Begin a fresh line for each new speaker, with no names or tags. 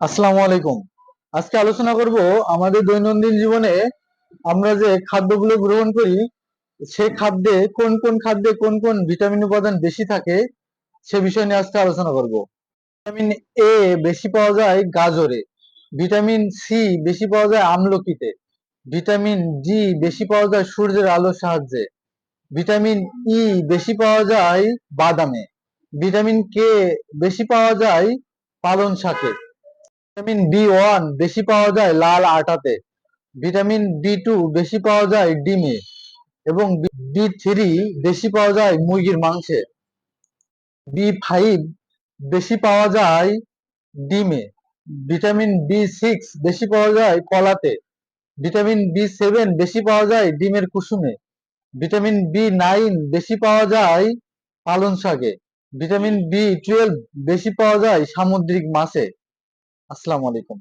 আসসালামু আলাইকুম। আজকে আলোচনা করব আমাদের দৈনন্দিন জীবনে আমরা যে খাদ্যগুলো গ্রহণ করি সে খাদ্যে কোন কোন খাদ্যে কোন কোন ভিটামিন উপাদান বেশি থাকে, সে বিষয় নিয়ে আজকে আলোচনা করব। ভিটামিন এ বেশি পাওয়া যায় গাজরে, ভিটামিন সি বেশি পাওয়া যায় আমলকিতে, ভিটামিন ডি বেশি পাওয়া যায় সূর্যের আলোর সাহায্যে, ভিটামিন ই বেশি পাওয়া যায় বাদামে, ভিটামিন কে বেশি পাওয়া যায় পালং শাকে। ভিটামিন বি ওয়ান বেশি পাওয়া যায় লাল আটাতে। ভিটামিন বি টু বেশি পাওয়া যায় ডিমে। এবং বি থ্রি বেশি পাওয়া যায় মুরগির মাংসে। বি ফাইভ বেশি পাওয়া যায় ডিমে। ভিটামিন বি সিক্স বেশি পাওয়া যায় কলাতে। ভিটামিন বি সেভেন বেশি পাওয়া যায় ডিমের কুসুমে। ভিটামিন বি নাইন বেশি পাওয়া যায় পালং শাকে। ভিটামিন বি টুয়েলভ বেশি পাওয়া যায় সামুদ্রিক মাছে। আসসালামু আলাইকুম।